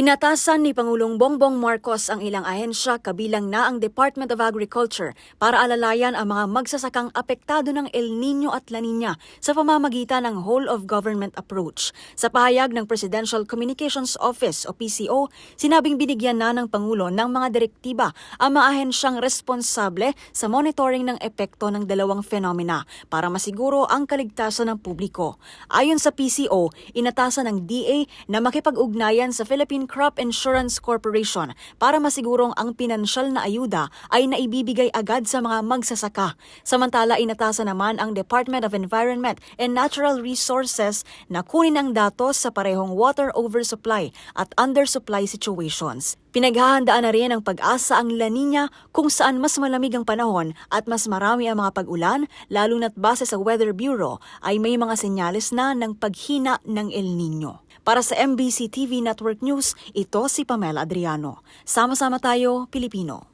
Inatasan ni Pangulong Bongbong Marcos ang ilang ahensya kabilang na ang Department of Agriculture para alalayan ang mga magsasakang apektado ng El Nino at La Nina sa pamamagitan ng whole of government approach. Sa pahayag ng Presidential Communications Office o PCO, sinabing binigyan na ng Pangulo ng mga direktiba ang mga ahensyang responsable sa monitoring ng epekto ng dalawang fenomena para masiguro ang kaligtasan ng publiko. Ayon sa PCO, inatasan ng DA na makipag-ugnayan sa Philippine Crop Insurance Corporation para masigurong ang pinansyal na ayuda ay naibibigay agad sa mga magsasaka. Samantala, inatasan naman ang Department of Environment and Natural Resources na kunin ang datos sa parehong water oversupply at undersupply situations. Pinaghahandaan na rin ang pag-asa ang La Nina kung saan mas malamig ang panahon at mas marami ang mga pag-ulan, lalo na't base sa Weather Bureau ay may mga senyales na ng paghina ng El Nino. Para sa MBC TV Network News, ito si Pamela Adriano. Sama-sama tayo, Pilipino.